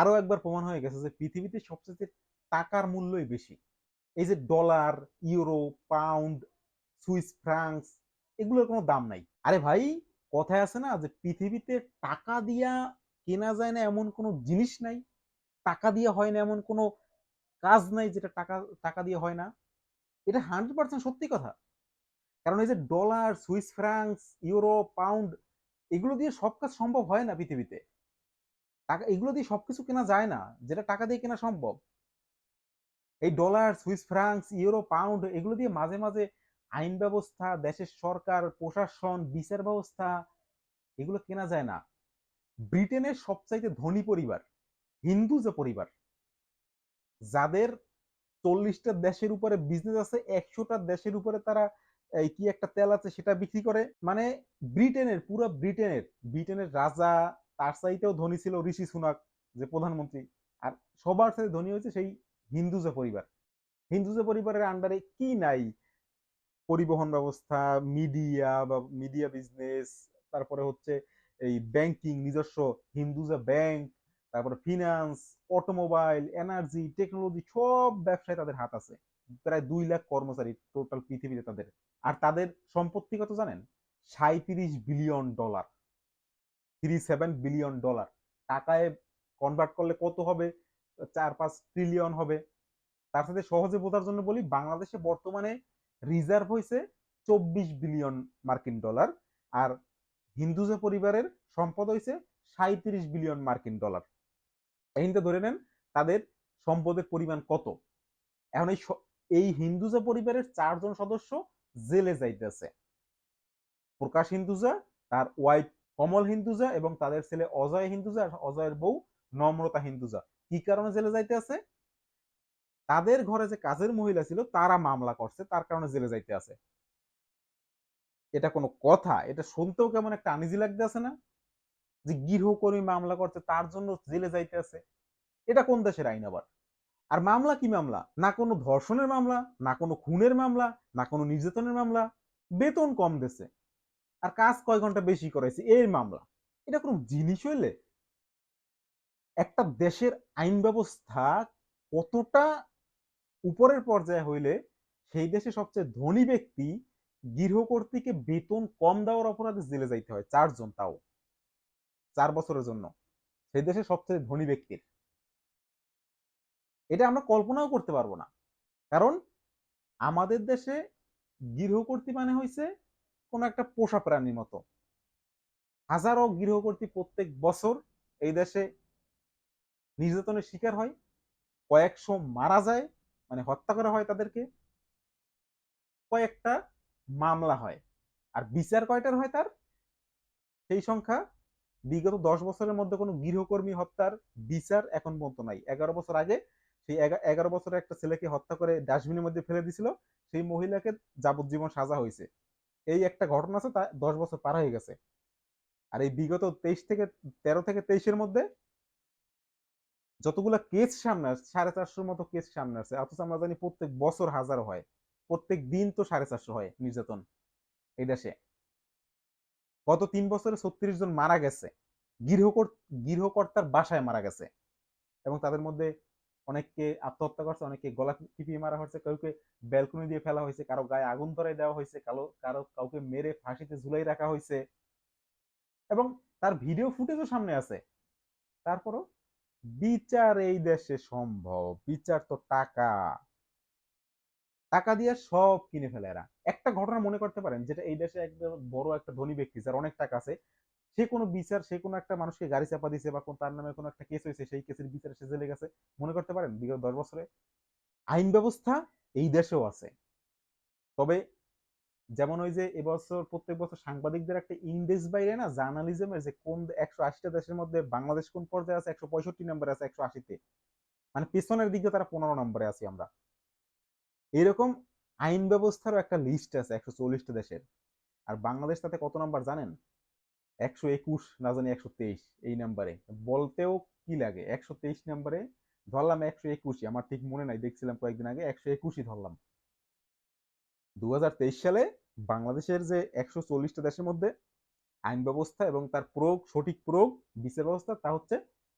আরও একবার প্রমাণ হয়ে গেছে যে পৃথিবীতে সবচেয়ে টাকার মূল্যই বেশি। এই যে dollar euro pound Swiss francs এগুলোর কোনো দাম নাই। আরে ভাই, কথায় আছে না যে পৃথিবীতে টাকা দিয়া কেনা যায় না এমন কোনো জিনিস নাই। টাকা দিয়ে হয় না এমন কোনো কাজ নাই যেটা টাকা টাকা দিয়ে হয় না। এটা হান্ড্রেড পার্সেন্ট সত্যি কথা। কারণ এই যে dollar Swiss francs euro pound এগুলো দিয়ে সব কাজ সম্ভব হয় না পৃথিবীতে। টাকা, এগুলো দিয়ে সবকিছু কেনা যায় না, যেটা টাকা দিয়ে কেনা সম্ভব। এই dollar Swiss francs euro pound এগুলো দিয়ে মাঝে মাঝে আইন ব্যবস্থা, দেশের সরকার, প্রশাসন, বিচার ব্যবস্থা, এগুলো কেনা যায় না। ব্রিটেনের সবচাইতে ধনী পরিবার, হিন্দু যে পরিবার, যাদের চল্লিশটা দেশের উপরে বিজনেস আছে, একশোটা দেশের উপরে তারা, এই কি একটা তেল আছে সেটা বিক্রি করে। মানে ব্রিটেনের, পুরো ব্রিটেনের ব্রিটেনের রাজা তার চাইতেও ধনী ছিল ঋষি সুনাক, যে প্রধানমন্ত্রী। আর সবার সাথে ধনী হয়েছে সেই হিন্দুজা পরিবার। হিন্দুজা পরিবারের আন্ডারে কি নাই? পরিবহন ব্যবস্থা মিডিয়া বা মিডিয়া বিজনেস তারপরে হচ্ছে এই ব্যাংকিং নিজস্ব হিন্দুজা ব্যাংক তারপরে ফিনান্স অটোমোবাইল এনার্জি টেকনোলজি সব ব্যবসায় তাদের হাত আছে। প্রায় দুই লাখ কর্মচারী টোটাল পৃথিবীতে তাদের। আর তাদের সম্পত্তি কত জানেন? সাঁত্রিশ billion dollar three seven billion dollar টাকায় কনভার্ট করলে কত হবে? চার পাঁচ ট্রিলিয়ন হবে। তার সাথে সহজে বোঝার জন্য বলি, বাংলাদেশে বর্তমানে রিজার্ভ হয়েছে চব্বিশ বিলিয়ন মার্কিন ডলার আর হিন্দুজা পরিবারের সম্পদ হয়েছে সাঁত্রিশ বিলিয়ন মার্কিন ডলার এইটা ধরে নেন, তাদের সম্পদের পরিমাণ কত? এখন এই এই হিন্দুজা পরিবারের চারজন সদস্য জেলে যাইতেছে। প্রকাশ হিন্দুজা, তার ওয়াইফ কমল হিন্দুজা এবং তাদের ছেলে অজয় হিন্দুজা অজয়ের বউ নম্রতা হিন্দুজা। কি কারণে জেলে যাইতে আছে? তাদের ঘরে যে কাজের মহিলা ছিল, তারা মামলা করছে, তার কারণে জেলে যাইতে আছে। এটা কোনো কথা, এটা শুনতেও কেমন একটা আনিজি লাগতে আছে না? যে গৃহকর্মী মামলা করছে, তার জন্য জেলে যাইতে আছে। এটা কোন দেশের আইন আবার? আর মামলা কি মামলা? না কোনো ধর্ষণের মামলা, না কোনো খুনের মামলা, না কোনো নির্যাতনের মামলা, বেতন কম দেছে আর কাজ কয় ঘণ্টা বেশি করাইছে? এই মামলা। এটা কোনো জিনিস হইলে? একটা দেশের আইন ব্যবস্থা কতটা উপরের পর্যায়ে হইলে সেই দেশে সবচেয়ে ধনী ব্যক্তি গৃহকর্তীকে বেতন কম দেওয়ার অপরাধে জেলে যাইতে হয়? চারজন তাও। চার বছরের জন্য। সেই দেশে সবচেয়ে ধনী ব্যক্তির। এটা আমরা কল্পনাও করতে পারব না। কারণ আমাদের দেশে গৃহকর্তী মানে হয়েছে কোন একটা পোষা প্রাণীর মতো। হাজারো গৃহকর্তী প্রত্যেক বছর এই দেশে নির্যাতনের শিকার হয়। কয়েকশো মারা যায় মানে হত্যা করা হয় তাদেরকে। কয়েকটা মামলা হয় আর বিচার কয়টার হয় তার? সেই সংখ্যা বিগত দশ বছরের মধ্যে কোনো গৃহকর্মী হত্যার বিচার এখন পর্যন্ত নাই। এগারো বছর আগে সেই এগারো বছরের একটা ছেলেকে হত্যা করে ডাস্টবিনের মধ্যে ফেলে দিছিল সেই মহিলাকে যাবজ্জীবন সাজা হয়েছে। এই একটা ঘটনা আছে, তা দশ বছর পার হয়ে গেছে। আর এই বিগত তেইশ থেকে তেরো থেকে তেইশের মধ্যে যতগুলা কেস সামনে আসছে, সাড়ে চারশোর মতো কেস সামনে আসছে, অথচ আমরা জানি প্রত্যেক বছর হাজার হয়। প্রত্যেক দিন তো সাড়ে চারশো হয় নির্যাতন এই দেশে। গত তিন বছরে ছত্রিশ জন মারা গেছে, গৃহকর, গৃহকর্তার বাসায় মারা গেছে। এবং তাদের মধ্যে অনেককে আত্মহত্যা করছে, অনেককে গলা টিপিয়ে মারা হয়েছে, কাউকে ব্যালকনি দিয়ে ফেলা হয়েছে, কারও গায়ে আগুন ধরাই দেওয়া হয়েছে, কালো, কারও, কাউকে মেরে ফাঁসিতে ঝুলাই রাখা হয়েছে। এবং তার ভিডিও ফুটেজও সামনে আছে। তারপরও, বিচার এই দেশে সম্ভব, বিচার তো টাকা। টাকা দিয়ে সব কিনে ফেলে এরা। একটা ঘটনা মনে করতে পারেন, যেটা এই দেশে একদম বড় একটা ধনী ব্যক্তি, যার অনেক টাকা আছে সে কোনো বিচার সে কোনো একটা মানুষকে গাড়ি চাপা দিছে বা তার নামে কোনো একটা কেস হয়েছে, সেই কেসের বিচারে সে জেলে গেছে। মনে করতে পারেন, বিগত দশ বছরে আইন ব্যবস্থা এই দেশেও আছে। তবে যেমন ওই যে এবছর প্রত্যেক বছর সাংবাদিকদের একটা ইন্ডেক্স বাইরে না জার্নালিজমের যে কোন একশো আশিটা দেশের মধ্যে বাংলাদেশ কোন পর্যায়ে আছে, একশো পঁয়ষট্টি নম্বরে আছে, একশো আশিতে। মানে পেছনের দিকে তারা পনেরো নম্বরে আছি আমরা। এরকম আইন ব্যবস্থারও একটা লিস্ট আছে, একশো চল্লিশটা দেশের। আর বাংলাদেশ তাতে কত নাম্বার জানেন? একশো একুশ, না জানি একশো তেইশ, এই নাম্বারে। বলতেও কি লাগে? একশো তেইশ নাম্বারে ধরলাম একশো একুশই, আমার ঠিক মনে নাই, দেখছিলাম কয়েকদিন আগে, একশো একুশই ধরলাম। দু সালে বাংলাদেশের যে একশো চল্লিশটা দেশের মধ্যে আইন ব্যবস্থা এবং তার প্রয়োগ, সঠিক প্রয়োগ, বিচার ব্যবস্থা, তা হচ্ছে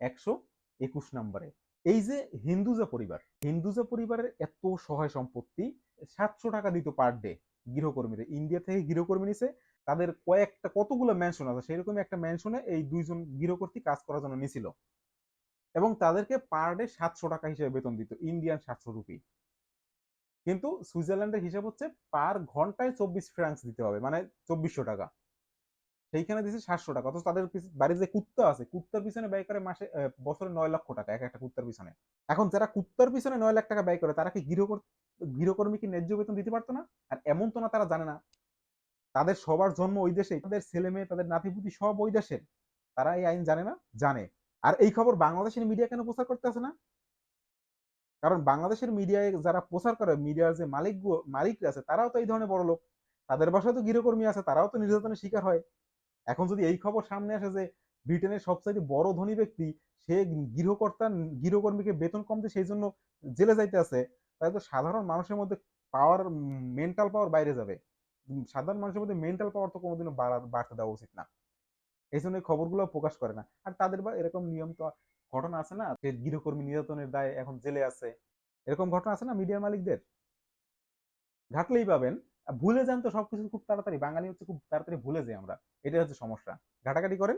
একশো একুশ নাম্বারে। এই যে হিন্দুজা পরিবার, হিন্দুজা পরিবারের এত সহায় সম্পত্তি, সাতশো টাকা দিত পার ডে গৃহকর্মীরা। ইন্ডিয়া থেকে গৃহকর্মী নিছে তাদের কয়েকটা, কতগুলো ম্যানশন আছে, সেরকমই একটা ম্যানশনে এই দুইজন গৃহকর্তী কাজ করার জন্য নিছিল। এবং তাদেরকে পার ডে সাতশো টাকা হিসেবে বেতন দিত ইন্ডিয়ান সাতশো রুপি কিন্তু সুইজারল্যান্ডের হিসাব হচ্ছে পার ঘন্টায় চব্বিশ ফ্রাঙ্কস দিতে হবে মানে চব্বিশশো টাকা। সেইখানে দিচ্ছে সাতশো টাকা, অথচ তাদের বাড়ির যে কুত্তা আছে, কুত্তার পিছনে ব্যয় করে মাসে বছরে নয় লক্ষ টাকা, এক একটা কুত্তার পিছনে। এখন যারা কুত্তার পিছনে নয় লাখ টাকা ব্যয় করে, তারা কি গৃহকর গৃহকর্মী কি ন্যায্য বেতন দিতে পারতো না? আর এমন তো না, তারা জানে না। তাদের সবার জন্ম ওই দেশে তাদের ছেলে মেয়ে, তাদের নাতিপুতি সব ওই দেশের। তারা এই আইন জানে না? জানে। আর এই খবর বাংলাদেশের মিডিয়া কেন প্রচার করতে আসে না? কারণ বাংলাদেশের মিডিয়ায় যারা প্রচার করে মিডিয়ার যে মালিক মালিকরা আছে, তারাও তো এই ধরনের বড় লোক। তাদের বাসায় তো গৃহকর্মী আছে, তারাও তো নির্যাতনের শিকার হয়। এখন যদি এই খবর সামনে আসে যে ব্রিটেনের সবচাইতে বড় ধনী ব্যক্তি, সে গৃহকর্তা, গৃহকর্মীকে বেতন কমতে সেই জন্য জেলে যাইতে আছে তাহলে তো সাধারণ মানুষের মধ্যে পাওয়ার মেন্টাল পাওয়ার বাইরে যাবে। সাধারণ মানুষের মধ্যে মেন্টাল পাওয়ার তো কোনোদিনও বাড়তে দেওয়া উচিত না। এই জন্য খবরগুলো প্রকাশ করে না। আর তাদের বা, এরকম নিয়ম তো ঘটনা আছে না? যে গৃহকর্মী নির্যাতনের দায়ে এখন জেলে আছে। এরকম ঘটনা আছে না মিডিয়ার মালিকদের? ঘাটলেই পাবেন। ভুলে যান তো সবকিছু খুব তাড়াতাড়ি। বাঙালি হচ্ছে খুব তাড়াতাড়ি ভুলে যাই আমরা। এটাই হচ্ছে সমস্যা। ঘাটাঘাটি করেন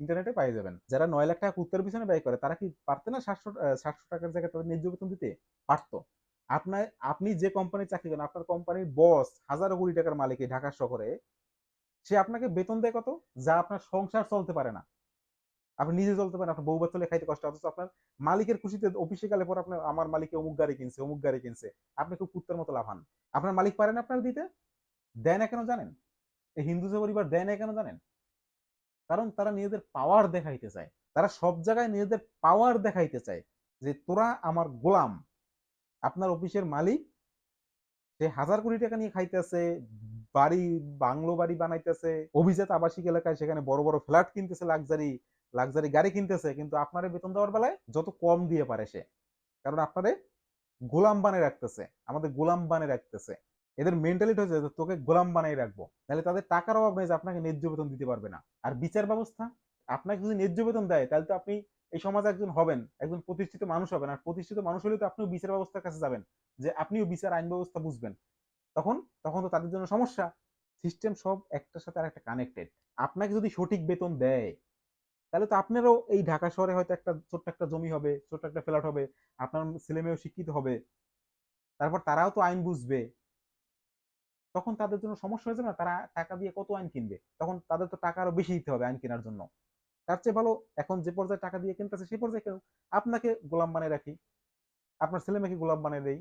ইন্টারনেটে পাই যাবেন। যারা নয় লাখ টাকা কুত্তার পিছনে ব্যয় করে, তারা কি পারতে না সাতশো সাতশো টাকার জায়গায় তাদের ন্যায্য বেতন দিতে? পারতো। আপনার, আপনি যে কোম্পানির চাকরি করেন, আপনার কোম্পানির বস হাজারো কোটি টাকার মালিক এই ঢাকা শহরে, সে আপনাকে বেতন দেয় কত? যা আপনার সংসার চলতে পারে না। আপনি নিজে চলতে পারেন, আপনার বউ বাচ্চা খাইতে কষ্ট, অথচ আপনার মালিকের খুশিতে অফিসে গেলে পর আপনার, আমার মালিকে অমুক গাড়ি কিনছে, অমুক গাড়ি কিনছে। আপনি খুব কুত্তার মতো লাভান। আপনার মালিক পারেন আপনার দিতে? দেয় না কেন জানেন? এই হিন্দু যে পরিবার দেয় না কেন জানেন? কারণ তারা নিজেদের পাওয়ার দেখাইতে চায়। তারা সব জায়গায় নিজেদের পাওয়ার দেখাইতে চায় যে তোরা আমার গোলাম। আপনার অফিসের মালিক, সে হাজার কোটি টাকা নিয়ে খাইতেছে, বাড়ি, বাংলো বাড়ি বানাইতেছে, অভিজাত আবাসিক এলাকায় সেখানে বড় বড় ফ্ল্যাট কিনতেছে, লাক্সারি লাক্সারি গাড়ি কিনতেছে, কিন্তু আপনারে বেতন দেওয়ার বেলায় যত কম দিয়ে পারে সে। কারণ আপনারে গোলাম বানিয়ে রাখতেছে, আমাদের গোলাম বানিয়ে রাখতেছে। এদের মেন্টালিটি হচ্ছে তোকে গোলাম বানিয়ে রাখব। তাহলে তাদের টাকার অভাব নেই যে আপনাকে ন্যায্য বেতন দিতে পারবে না। আর বিচার ব্যবস্থা, আপনাকে যদি ন্যায্য বেতন দেয়, তাহলে তো আপনি এই সমাজে একজন হবেন, একজন প্রতিষ্ঠিত মানুষ হবেন, আর প্রতিষ্ঠিত মানুষ হলে তো আপনিও বিচার ব্যবস্থার কাছে যাবেন, যে আপনিও বিচার আইন ব্যবস্থা বুঝবেন। তখন তখন তো তাদের জন্য সমস্যা। সিস্টেম সব একটার সাথে আরেকটা কানেক্টেড আপনাকে যদি সঠিক বেতন দেয়, তাহলে তো আপনারও এই ঢাকা শহরে হয়তো একটা ছোট্ট একটা জমি হবে, ছোট্ট একটা ফ্ল্যাট হবে, আপনার ছেলে মেয়েও শিক্ষিত হবে, তারপর তারাও তো আইন বুঝবে। তখন তাদের জন্য সমস্যা হয়ে যাবে না? তারা টাকা দিয়ে কত আইন কিনবে? তখন তাদের তো টাকা আরও বেশি দিতে হবে আইন কেনার জন্য। তার চেয়ে ভালো এখন যে পর্যায়ে টাকা দিয়ে কিনতেছে সেই পর্যায়ে কেউ আপনাকে গোলাম বানিয়ে রাখি। আপনার ছেলে মেয়েকে গোলাম বানিয়ে দেই।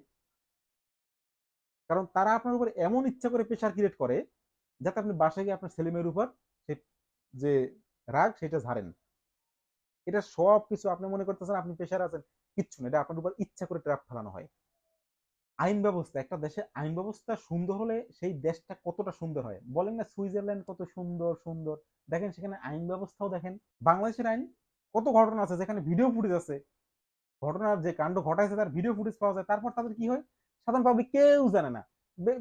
কারণ তারা আপনার উপর এমন ইচ্ছা করে প্রেশার ক্রিয়েট করে, যাতে আপনি বাসায় গিয়ে আপনার ছেলে মেয়ের উপর যে রাগ, সেটা ঝাড়েন। এটা সব কিছু আপনি মনে করতেছেন, আপনি প্রেশার আছেন, কিচ্ছু না। এটা আপনার উপর ইচ্ছা করে ট্র্যাপ ফেলানো হয়। আইন ব্যবস্থা, একটা দেশে আইন ব্যবস্থা সুন্দর হলে সেই দেশটা কতটা সুন্দর হয়? বলেন না সুইজারল্যান্ড কত সুন্দর সুন্দর। দেখেন সেখানে আইন ব্যবস্থাও দেখেন। বাংলাদেশের আইন কত ঘটনা আছে, যেখানে ভিডিও ফুটেজ আছে। ঘটনার যে কাণ্ড ঘটাইছে, তার ভিডিও ফুটেজ পাওয়া যায়। তারপর তাদের কি হয়? সাধারণ পাবলিক কেউ জানে না।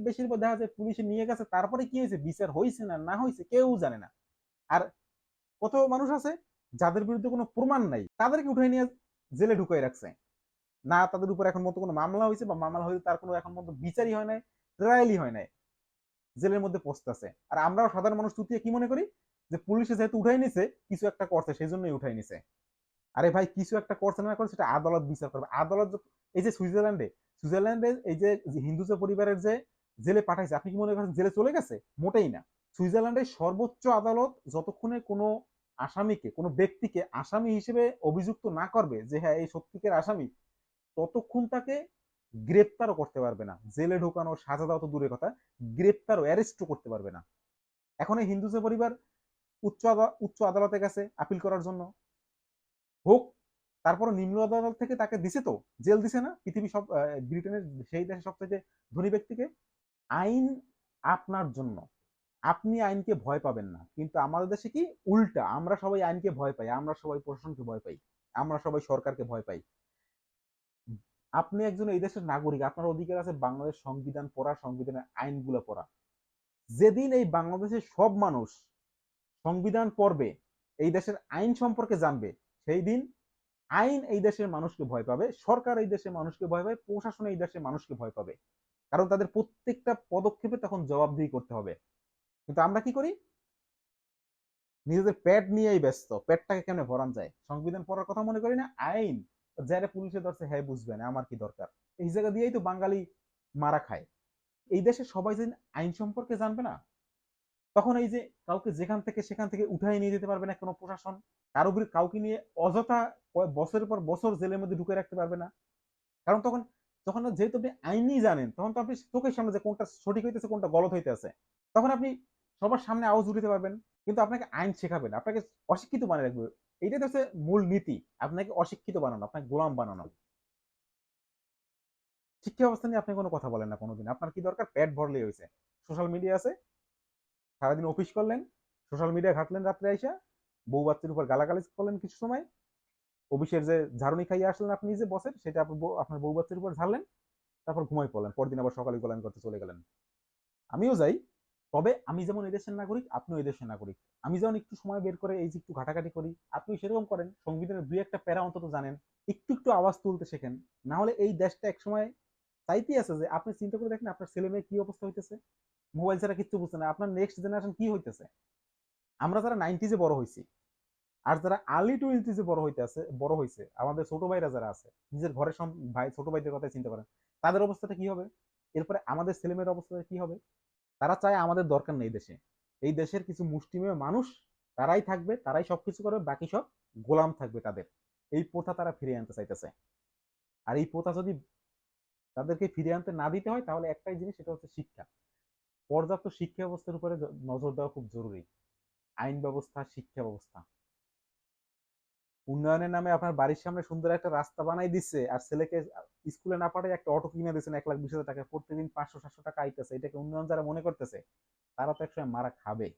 বেশিরভাগ দেখা যায় পুলিশে নিয়ে গেছে, তারপরে কি হয়েছে? বিচার হয়েছে না না হয়েছে কেউ জানে না। আর কত মানুষ আছে, যাদের বিরুদ্ধে কোনো প্রমাণ নাই, তাদেরকে উঠে নিয়ে জেলে ঢুকাই রাখছে। না তাদের উপর এখন মতো কোনো মামলা হয়েছে বা মামলা হয়েছে তার কোনো এখন মতো বিচারই হয় নাই ট্রায়ালই হয় নাই। জেলের মধ্যে পস্তাছে আর আমরাও সাধারণ মানুষ তুতিয়ে কি মনে করি? যে পুলিশে যেহেতু উঠাই নিছে, কিছু একটা করছে সেই জন্যই উঠাই নিছে। আরে ভাই, কিছু একটা করছে না করছে সেটা আদালত বিচার করবে। আদালত এই যে সুইজারল্যান্ডে সুইজারল্যান্ডে এই যে হিন্দু পরিবারের যে জেলে পাঠাইছে, আপনি কি মনে করেন জেলে চলে গেছে? মোটেই না। সুইজারল্যান্ডের সর্বোচ্চ আদালত যতক্ষণে কোনো আসামিকে, কোনো ব্যক্তিকে আসামি হিসেবে অভিযুক্ত না করবে যে হ্যাঁ এই সত্যিকের আসামি ততক্ষণ তাকে গ্রেপ্তারও করতে পারবে না। জেলে ঢোকানো, সাজা দেওয়া তো দূরের কথা, গ্রেপ্তারও, অ্যারেস্টও করতে পারবে না। এখন এই হিন্দু পরিবার উচ্চ উচ্চ আদালতে গেছে আপিল করার জন্য। হোক তারপর নিম্ন আদালত থেকে তাকে দিছে তো, জেল দিছে না, পৃথিবী সব ব্রিটেনের সেই দেশে সবচেয়ে ধনী ব্যক্তিকে। আইন আপনার জন্য। আপনি আইনকে ভয় পাবেন না। কিন্তু আমাদের দেশে কি? উল্টা, আমরা সবাই আইনকে ভয় পাই, আমরা সবাই প্রশাসনকে ভয় পাই, আমরা সবাই সরকারকে ভয় পাই। আপনি একজন এই দেশের নাগরিক, আপনার অধিকার আছে বাংলাদেশ সংবিধান পড়া, সংবিধানের আইনগুলো পড়া। যেদিন এই বাংলাদেশের সব মানুষ সংবিধান পড়বে, এই দেশের আইন সম্পর্কে জানবে, সেই দিন আইন এই দেশের মানুষকে ভয় পাবে, সরকার এই দেশের মানুষকে ভয় পাবে, প্রশাসন এই দেশের মানুষকে ভয় পাবে। কারণ তাদের প্রত্যেকটা পদক্ষেপে তখন জবাবদিহি করতে হবে। কিন্তু আমরা কি করি? নিজেদের পেট নিয়েই ব্যস্ত, পেটটাকে কেমনে ভরান যায়? সংবিধান পড়ার কথা মনে করি না, আইন। যারা পুলিশে ধরছে হ্যাঁ বুঝবে না আমার কি দরকার? এই জায়গা দিয়েই তো বাঙালি মারা খায়। এই দেশে সবাই যেদিন আইন সম্পর্কে জানবে না, তখন এই যে কাউকে যেখান থেকে সেখান থেকে উঠাই নিয়ে যেতে পারবে না কোনো প্রশাসন কারও কাউকে নিয়ে অযথা বছরের পর বছর জেলের মধ্যে ঢুকে রাখতে পারবে না। কারণ তখন তখন যেহেতু আপনি আইনই জানেন, তখন তো আপনি চোখের সামনে যে কোনটা সঠিক হইতেছে, কোনটা গলত হইতেছে তখন আপনি সবার সামনে আওয়াজ উঠাতে পারবেন, কিন্তু আপনাকে আইন শেখাবেন আপনাকে অশিক্ষিত মানে রাখবে। এইটাই হচ্ছে মূল নীতি। আপনাকে অশিক্ষিত বানানো, আপনাকে গোলাম বানানো। শিক্ষা ব্যবস্থা নিয়ে আপনি কোনো কথা বলেন না কোনোদিন। আপনার কি দরকার? পেট ভরলেই হয়েছে। সোশ্যাল মিডিয়া আছে। সারাদিন অফিস করলেন, সোশ্যাল মিডিয়া ঘাটলেন রাত্রে আইসা, বউ বাচ্চার উপর গালাগালি করলেন কিছু সময়। অফিসের যে ঝাড়ুনি খাইয়ে আসলেন আপনি যে বসের সেটা আপনি আপনার বউ বাচ্চার উপর ঝাড়লেন, তারপর ঘুমাই পড়লেন। পরদিন আবার সকালে গোলামি করতে চলে গেলেন। আমিও যাই। তবে আমি যেমন এই দেশের নাগরিক, আপনিও এই দেশের নাগরিক। আমি যেমন একটু সময় বের করে এই যে একটু ঘাটাঘাটি করি আপনি সেরকম করেন। সংবিধানের দুই একটা প্যারা অন্তত জানেন। একটু একটু আওয়াজ তুলতে শেখেন। না হলে এই দেশটা একসময় চাইতেই আছে যে, আপনি চিন্তা করে দেখেন আপনার ছেলে মেয়ে কি অবস্থা হইতেছে। মোবাইল ছাড়া কিচ্ছু বুঝতে না। আপনার নেক্সট জেনারেশন কি হইতেছে? আমরা যারা নাইনটিজে বড় হয়েছি আর যারা আর্লি টোয়েন্টিজে বড় হইতে আছে, বড় হয়েছে আমাদের ছোট ভাইরা যারা আছে, নিজের ঘরের সম- ভাই, ছোট ভাইদের কথা চিন্তা করেন, তাদের অবস্থাটা কি হবে? এরপরে আমাদের ছেলেমেয়ের অবস্থাটা কি হবে? তারা চায় আমাদের দরকার নেই দেশে। এই দেশের কিছু মুষ্টিমেয় মানুষ তারাই থাকবে, তারাই সবকিছু করবে, বাকি সব গোলাম থাকবে তাদের। এই প্রথা তারা ফিরিয়ে আনতে চাইতেছে। আর এই প্রথা যদি তাদেরকে ফিরিয়ে আনতে না দিতে হয়, তাহলে একটাই জিনিস, সেটা হচ্ছে শিক্ষা। পর্যাপ্ত শিক্ষা ব্যবস্থার উপরে নজর দেওয়া খুব জরুরি। আইন ব্যবস্থা, শিক্ষা ব্যবস্থা। উন্নয়নের নামে আপনার বাড়ির সামনে সুন্দর একটা রাস্তা বানাই দিচ্ছে আর ছেলেকে স্কুলে না পাঠায় একটা অটো কিনে দিচ্ছেন এক লাখ বিশ হাজার টাকা, প্রতিদিন পাঁচশো, সাতশো টাকা আইতেছে এটাকে উন্নয়ন যারা মনে করতেছে, তারা তো একসময় মারা খাবে